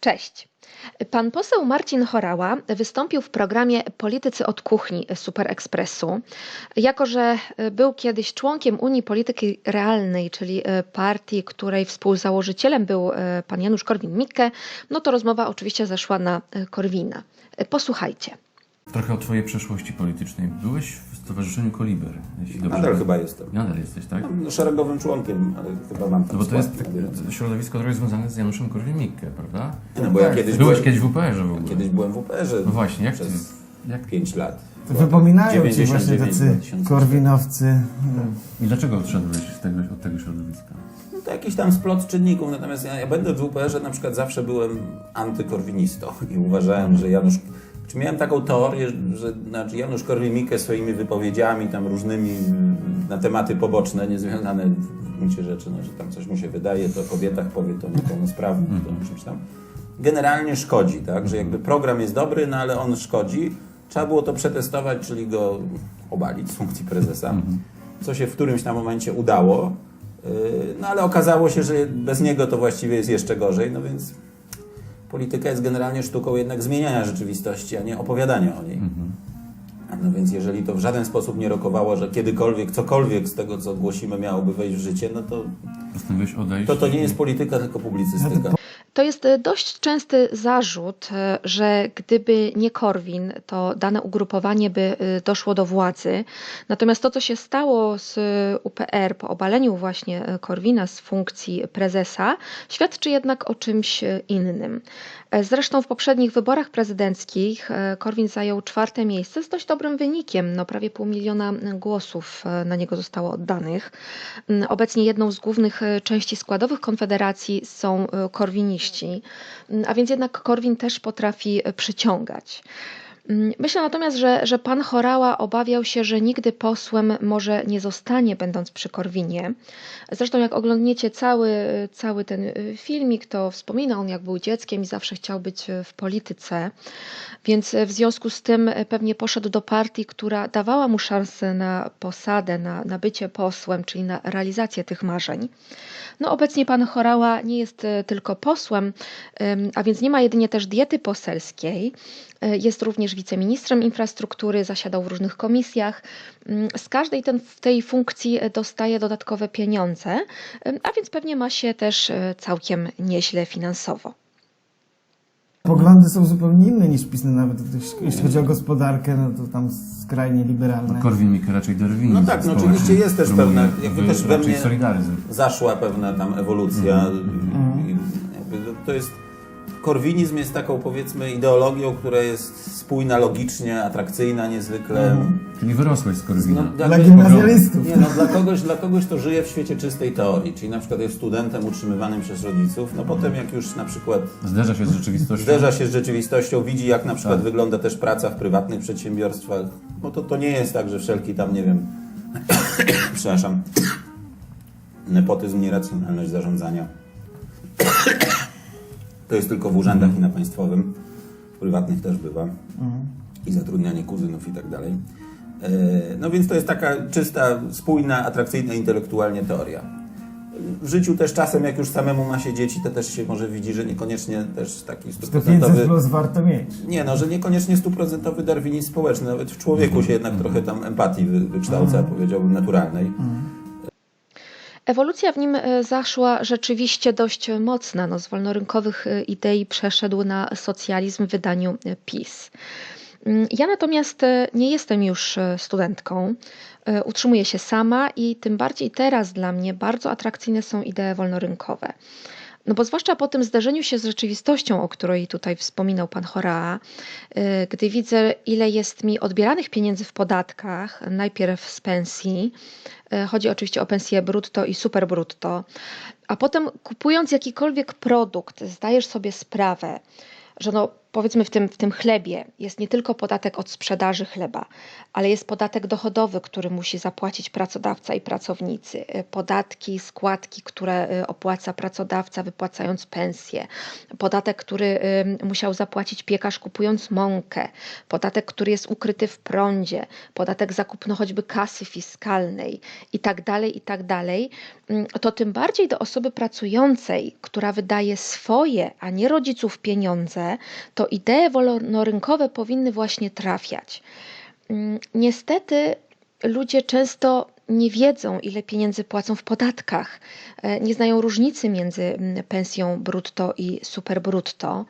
Cześć. Pan poseł Marcin Horała wystąpił w programie Politycy od Kuchni Super Expressu. Jako, że był kiedyś członkiem Unii Polityki Realnej, czyli partii, której współzałożycielem był pan Janusz Korwin-Mikke, no to rozmowa oczywiście zeszła na Korwina. Posłuchajcie. Trochę o Twojej przeszłości politycznej. Byłeś w Stowarzyszeniu Koliber, jeśli dobrze Nadal chyba jestem. Nadal jesteś, tak? No, szeregowym członkiem, ale chyba mam tam No bo to jest skład tak, środowisko trochę związane z Januszem Korwin-Mikke, prawda? No bo ja kiedyś Byłeś byłem, kiedyś w UPR-ze w ogóle. kiedyś byłem w UPR-ze No właśnie, jak, przez jak 5 lat. Wypominają ci właśnie 99 tacy 2000. korwinowcy. i dlaczego odszedłeś z tego, od tego środowiska? No to jakiś tam splot czynników, natomiast ja, ja będę w WPR-ze na przykład zawsze byłem antykorwinistą i uważałem, że Janusz... Czy miałem taką teorię, że znaczy Janusz Korwin-Mikke swoimi wypowiedziami tam różnymi mm, na tematy poboczne, niezwiązane w gruncie rzeczy, no, że tam coś mu się wydaje, to o kobietach powie, to niepełnosprawnym, to o czymś tam. Generalnie szkodzi, tak? Że jakby program jest dobry, no ale on szkodzi. Trzeba było to przetestować, czyli go obalić z funkcji prezesa, co się w którymś tam momencie udało. Yy, No ale okazało się, że bez niego to właściwie jest jeszcze gorzej, no więc polityka jest generalnie sztuką jednak zmieniania rzeczywistości, a nie opowiadania o niej. No więc jeżeli to w żaden sposób nie rokowało, że kiedykolwiek, cokolwiek z tego, co głosimy, miałoby wejść w życie, no to to, to nie jest polityka, tylko publicystyka. To jest e, dość częsty zarzut, e, że gdyby nie Korwin, to dane ugrupowanie by e, doszło do władzy. Natomiast to, co się stało z UPR po obaleniu właśnie Korwina z funkcji prezesa, świadczy jednak o czymś innym. Zresztą w poprzednich wyborach prezydenckich Korwin zajął czwarte miejsce z dość dobrym wynikiem. No, prawie pół miliona głosów na niego zostało oddanych. Obecnie jedną z głównych części składowych Konfederacji są korwiniści, Mm, a więc jednak Korwin też potrafi przyciągać. Mm, Myślę natomiast, że, że pan Chorała obawiał się, że nigdy posłem może nie zostanie, będąc przy Korwinie. Zresztą, jak oglądniecie cały, cały ten y, filmik, to wspomina on, jak był dzieckiem i zawsze chciał być y, w polityce. Więc y, w związku z tym pewnie poszedł do partii, która dawała mu szansę na posadę, na, na bycie posłem, czyli na realizację tych marzeń. No, obecnie pan Chorała nie jest tylko posłem, a więc nie ma jedynie też diety poselskiej. Jest również wiceministrem infrastruktury, zasiadał w różnych komisjach. Ym, Z każdej ten, tej funkcji e, dostaje dodatkowe pieniądze, ym, a więc pewnie ma się też e, całkiem nieźle finansowo. Poglądy są zupełnie inne niż PiS, no nawet jeśli chodzi o gospodarkę, no to tam skrajnie liberalne. Korwin-Mikke raczej darwinizm No tak, no oczywiście jest też pewna- jakby też we mnie- solidaryzm. Zaszła pewna tam ewolucja. jakby to- to jest... Korwinizm jest taką, powiedzmy, ideologią, która jest spójna logicznie, atrakcyjna niezwykle. Czyli wyrosłeś z Korwina. No, Dla gimnazjalistów. Nie, no dla kogoś, dla kogoś to żyje w świecie czystej teorii, czyli na przykład jest studentem utrzymywanym przez rodziców, no potem jak już na przykład Zderza się z rzeczywistością. zderza się z rzeczywistością, widzi jak na przykład Tak. wygląda też praca w prywatnych przedsiębiorstwach, no to to nie jest tak, że wszelki tam, nie wiem, przepraszam, nepotyzm, nieracjonalność zarządzania. To jest tylko w urzędach i na państwowym, w prywatnych też bywa i zatrudnianie kuzynów i tak dalej. E, No więc to jest taka czysta, spójna, atrakcyjna intelektualnie teoria. W życiu też czasem, jak już samemu ma się dzieci, to też się może widzi, że niekoniecznie też taki To 500 stuprocentowy... plus warto mieć. Nie no, że niekoniecznie stuprocentowy darwinizm społeczny, nawet w człowieku się jednak trochę tam empatii wy- wykształca, powiedziałbym, naturalnej. Ewolucja w nim e, zaszła rzeczywiście dość mocna. No, z wolnorynkowych e, idei przeszedł na socjalizm w wydaniu e, PiS. Mm, Ja natomiast nie jestem już studentką. Utrzymuję się sama i tym bardziej teraz dla mnie bardzo atrakcyjne są idee wolnorynkowe. No bo zwłaszcza po tym zderzeniu się z rzeczywistością, o której tutaj wspominał pan Horaa, y, gdy widzę, ile jest mi odbieranych pieniędzy w podatkach, najpierw z pensji, y, chodzi oczywiście o pensję brutto i superbrutto, a potem kupując jakikolwiek produkt, zdajesz sobie sprawę, że no powiedzmy w tym, w tym chlebie jest nie tylko podatek od sprzedaży chleba, ale jest podatek dochodowy, który musi zapłacić pracodawca i pracownicy, y, podatki, składki, które y, opłaca pracodawca wypłacając pensję, podatek, który y, musiał zapłacić piekarz kupując mąkę, podatek, który jest ukryty w prądzie, podatek za kupno choćby kasy fiskalnej. I tak dalej, i tak dalej, mm, to tym bardziej do osoby pracującej, która wydaje swoje, a nie rodziców pieniądze, to idee wolnorynkowe powinny właśnie trafiać. Mm, Niestety ludzie często nie wiedzą, ile pieniędzy płacą w podatkach, e, nie znają różnicy między mm, pensją brutto i superbrutto.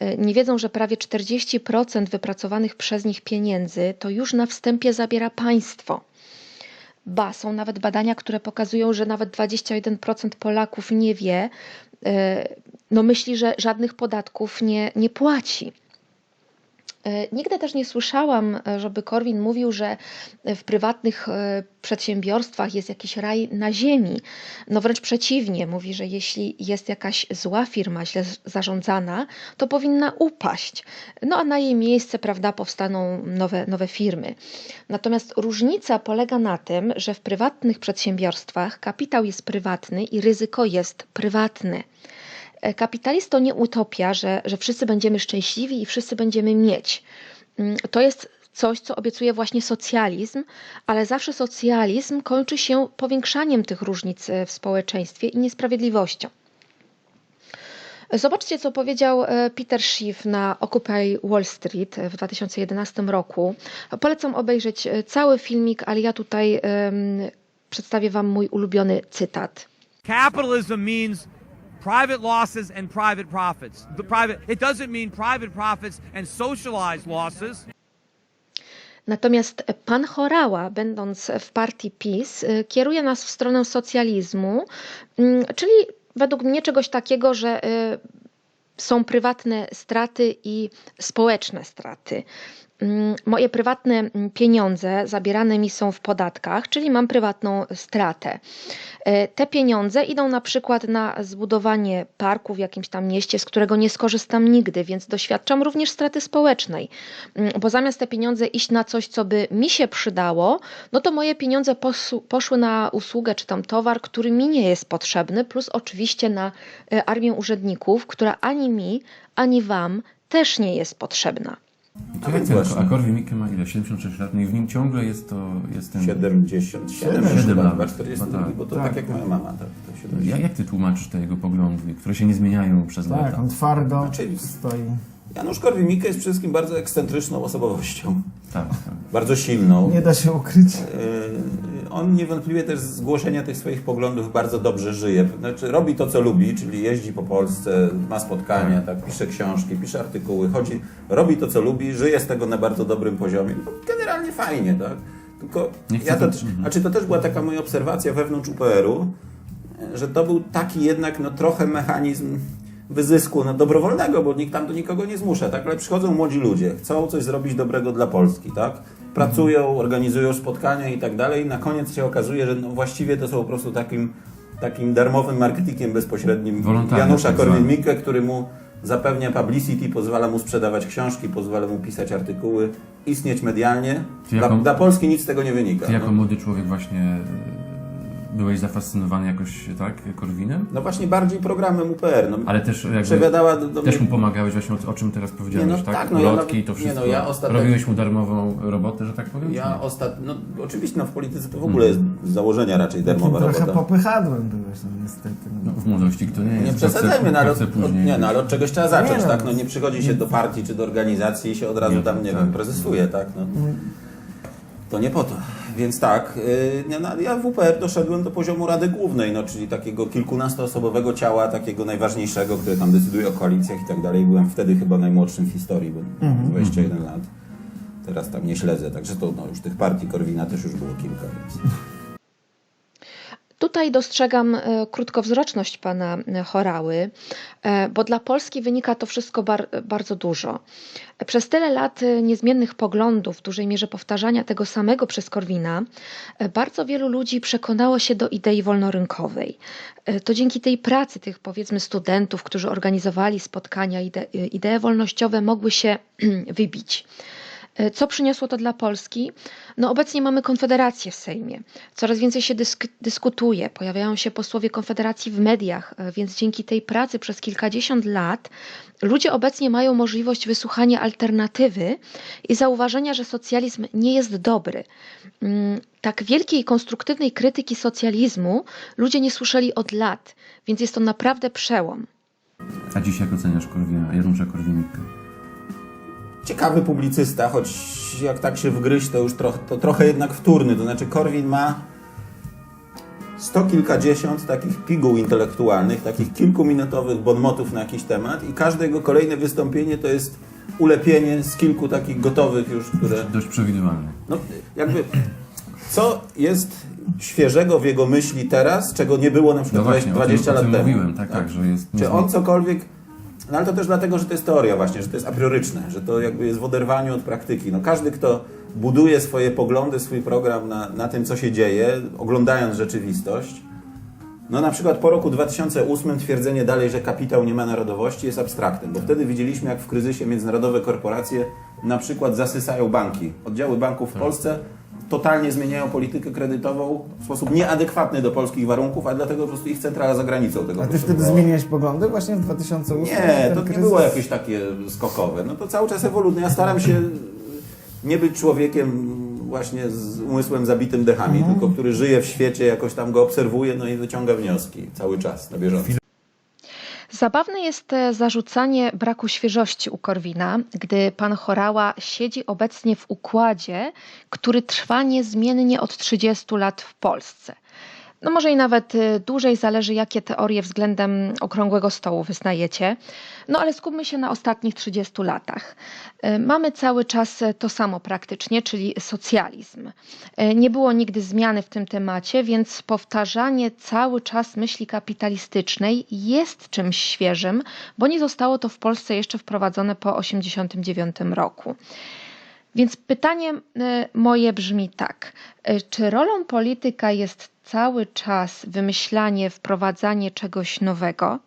E, Nie wiedzą, że prawie 40% wypracowanych przez nich pieniędzy to już na wstępie zabiera państwo. Ba, są nawet badania, które pokazują, że nawet 21% Polaków nie wie, e, no myśli, że żadnych podatków nie, nie płaci. E, Nigdy też nie słyszałam, e, żeby Korwin mówił, że w prywatnych e, przedsiębiorstwach jest jakiś raj na ziemi. No wręcz przeciwnie, mówi, że jeśli jest jakaś zła firma, źle zarządzana, to powinna upaść. No a na jej miejsce, prawda, powstaną nowe, nowe firmy. Natomiast różnica polega na tym, że w prywatnych przedsiębiorstwach kapitał jest prywatny i ryzyko jest prywatne. E, Kapitalizm to nie utopia, że, że wszyscy będziemy szczęśliwi i wszyscy będziemy mieć. Mm, To jest coś, co obiecuje właśnie socjalizm, ale zawsze socjalizm kończy się powiększaniem tych różnic e, w społeczeństwie i niesprawiedliwością. Zobaczcie, co powiedział e, Peter Schiff na Occupy Wall Street w 2011 roku. Polecam obejrzeć e, cały filmik, ale ja tutaj em, przedstawię Wam mój ulubiony cytat. Capitalism means private losses and private profits. The private it doesn't mean private profits and socialized losses. Natomiast pan Horała, będąc w partii PiS, y, kieruje nas w stronę socjalizmu, mm, czyli według mnie czegoś takiego, że y, są prywatne straty i społeczne straty. Mm, Moje prywatne mm, pieniądze zabierane mi są w podatkach, czyli mam prywatną stratę. E, Te pieniądze idą na przykład na zbudowanie parku w jakimś tam mieście, z którego nie skorzystam nigdy, więc doświadczam również straty społecznej, Mm, bo zamiast te pieniądze iść na coś, co by mi się przydało, no to moje pieniądze poszły na usługę czy tam towar, który mi nie jest potrzebny, plus oczywiście na e, armię urzędników, która ani mi, ani wam też nie jest potrzebna. Więc ten, właśnie. a Korwin Mikke ma ile? 76 lat, no i w nim ciągle jest to, jest ten... 77, Siedem chyba, lat. chyba 40, No tak. bo to Tak, tak, jak tak. moja mama. Tak, to 70. Ja, jak ty tłumaczysz te jego poglądy, które się nie zmieniają przez Tak, lata? on twardo Znaczy- stoi. Janusz Korwin-Mikke jest przede wszystkim bardzo ekscentryczną osobowością. Tak, tak. Bardzo silną. Nie da się ukryć. Yy, On niewątpliwie też z zgłoszenia tych swoich poglądów bardzo dobrze żyje. Znaczy robi to, co lubi, czyli jeździ po Polsce, ma spotkania, tak, pisze książki, pisze artykuły, chodzi, robi to, co lubi, żyje z tego na bardzo dobrym poziomie. No, generalnie fajnie, tak? Tylko ja to, to- mhm. znaczy to też była taka moja obserwacja wewnątrz UPR-u, że to był taki jednak no, trochę mechanizm wyzysku no, dobrowolnego, bo nikt tam do nikogo nie zmusza, tak? Ale przychodzą młodzi ludzie, chcą coś zrobić dobrego dla Polski, tak? Pracują, organizują spotkania i tak dalej. Na koniec się okazuje, że no, właściwie to są po prostu takim, takim darmowym marketingiem bezpośrednim Janusza tak. Korwin-Mikke, który mu zapewnia publicity, pozwala mu sprzedawać książki, pozwala mu pisać artykuły, istnieć medialnie. Dla, jako- dla Polski nic z tego nie wynika. Ty jako no. młody człowiek właśnie byłeś zafascynowany jakoś, tak, Korwinem? no właśnie bardziej programem UPR. No, Ale też jakby... Przewiadała do, do Też mnie mu pomagałeś właśnie o, o czym teraz powiedziałeś, Nie, no tak? tak, no ja Ulotki, nawet- to nie, wszystko. no ja ostatnio- Robiłeś mu darmową robotę, że tak powiem? Ja nie? ostatnio, no oczywiście no, w polityce to w ogóle jest z założenia raczej darmowa Trochę robota. popychadłem byłeś, no niestety. No, w młodości kto nie jest. Nie przesadzajmy, no, ale, od, nie, no, ale od czegoś trzeba zacząć, Nie, no. tak? No nie przychodzi się do partii czy do organizacji i się od razu Nie, tam, nie tak. wiem, prezesuje, tak? No. To nie po to. Więc tak, no, ja w WPR doszedłem do poziomu Rady Głównej, no, czyli takiego kilkunastoosobowego ciała, takiego najważniejszego, które tam decyduje o koalicjach i tak dalej. Byłem wtedy chyba najmłodszym w historii, bo 21 lat. Teraz tam nie śledzę, także to no, już tych partii Korwina też już było kilka, więc... Tu tutaj dostrzegam e, krótkowzroczność pana e, Chorały, e, bo dla Polski wynika to wszystko bar, bardzo dużo. Przez tyle lat e, niezmiennych poglądów, w dużej mierze powtarzania tego samego przez Korwina, e, bardzo wielu ludzi przekonało się do idei wolnorynkowej. E, To dzięki tej pracy tych powiedzmy studentów, którzy organizowali spotkania, ide, e, idee wolnościowe mogły się wybić. E, Co przyniosło to dla Polski? No obecnie mamy Konfederację w Sejmie. Coraz więcej się dysk dyskutuje, pojawiają się posłowie Konfederacji w mediach, e, więc dzięki tej pracy przez kilkadziesiąt lat ludzie obecnie mają możliwość wysłuchania alternatywy i zauważenia, że socjalizm nie jest dobry. Mm, Tak wielkiej konstruktywnej krytyki socjalizmu ludzie nie słyszeli od lat, więc jest to naprawdę przełom. A dziś jak oceniasz Korwina, Janusza Korwin-Mikke? Ciekawy publicysta, choć jak tak się wgryźć, to już trochę, to trochę jednak wtórny. To znaczy Korwin ma sto kilkadziesiąt takich piguł intelektualnych, takich kilkuminutowych bonmotów na jakiś temat i każde jego kolejne wystąpienie to jest ulepienie z kilku takich gotowych już, które... Dość przewidywalny. No, jakby, co jest świeżego w jego myśli teraz, czego nie było na No przykład właśnie, 20 o tym, lat temu? mówiłem, tak, tak, że jest... Czy on cokolwiek. No ale to też dlatego, że to jest teoria właśnie, że to jest a prioryczne, że to jakby jest w oderwaniu od praktyki. No każdy, kto buduje swoje poglądy, swój program na, na tym, co się dzieje, oglądając rzeczywistość, no na przykład po roku 2008 twierdzenie dalej, że kapitał nie ma narodowości jest abstraktem, bo wtedy widzieliśmy, jak w kryzysie międzynarodowe korporacje na przykład zasysają banki. Oddziały banków w Polsce totalnie zmieniają politykę kredytową w sposób nieadekwatny do polskich warunków, a dlatego po prostu ich centrala za granicą tego A ty wtedy zmieniłeś poglądy właśnie w 2008? Nie, to nie kryzys? było jakieś takie skokowe. No to cały czas ewoluuje. Ja staram się nie być człowiekiem właśnie z umysłem zabitym dechami, tylko który żyje w świecie, jakoś tam go obserwuje, no i wyciąga wnioski cały czas na bieżąco. Zabawne jest e, zarzucanie braku świeżości u Korwina, gdy pan Chorała siedzi obecnie w układzie, który trwa niezmiennie od 30 lat w Polsce. No może i nawet e, dłużej, zależy jakie teorie względem okrągłego stołu wyznajecie. No ale skupmy się na ostatnich 30 latach. E, Mamy cały czas to samo praktycznie, czyli socjalizm. E, Nie było nigdy zmiany w tym temacie, więc powtarzanie cały czas myśli kapitalistycznej jest czymś świeżym, bo nie zostało to w Polsce jeszcze wprowadzone po 1989 roku. Więc pytanie e, moje brzmi tak: e, czy rolą polityka jest cały czas wymyślanie, wprowadzanie czegoś nowego?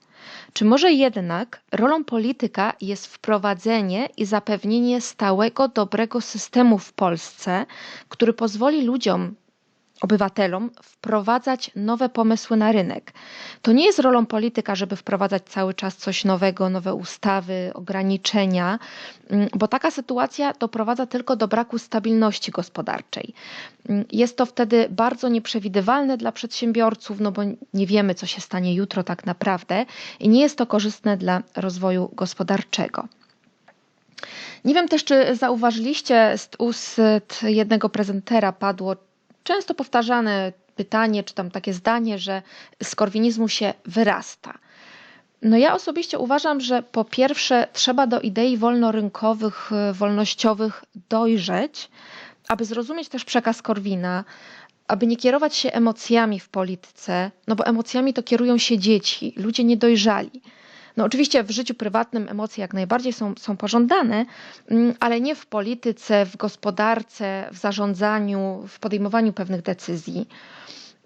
Czy może jednak rolą polityka jest wprowadzenie i zapewnienie stałego, dobrego systemu w Polsce, który pozwoli ludziom, obywatelom wprowadzać nowe pomysły na rynek. To nie jest rolą polityka, żeby wprowadzać cały czas coś nowego, nowe ustawy, ograniczenia, mm, bo taka sytuacja doprowadza tylko do braku stabilności gospodarczej. Mm, Jest to wtedy bardzo nieprzewidywalne dla przedsiębiorców, no bo nie wiemy, co się stanie jutro tak naprawdę i nie jest to korzystne dla rozwoju gospodarczego. Nie wiem też, czy zauważyliście, z ust jednego prezentera padło często powtarzane pytanie, czy tam takie zdanie, że z korwinizmu się wyrasta. No ja osobiście uważam, że po pierwsze trzeba do idei wolnorynkowych, e, wolnościowych dojrzeć, aby zrozumieć też przekaz Korwina, aby nie kierować się emocjami w polityce, no bo emocjami to kierują się dzieci, ludzie niedojrzali. No oczywiście w życiu prywatnym emocje jak najbardziej są, są pożądane, mm, ale nie w polityce, w gospodarce, w zarządzaniu, w podejmowaniu pewnych decyzji.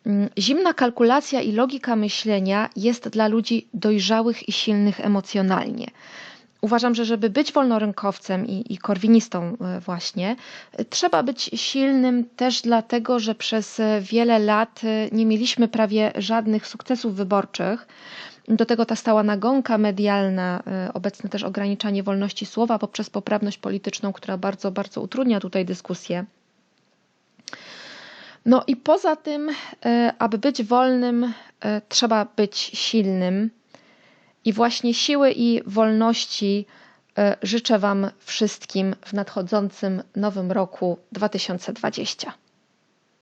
Mm, Zimna kalkulacja i logika myślenia jest dla ludzi dojrzałych i silnych emocjonalnie. Uważam, że żeby być wolnorynkowcem i, i korwinistą e, właśnie, e, trzeba być silnym też dlatego, że przez e, wiele lat nie mieliśmy prawie żadnych sukcesów wyborczych. Do tego ta stała nagonka medialna, obecne też ograniczanie wolności słowa poprzez poprawność polityczną, która bardzo, bardzo utrudnia tutaj dyskusję. No i poza tym, aby być wolnym, trzeba być silnym. I właśnie siły i wolności e, życzę Wam wszystkim w nadchodzącym nowym roku 2020.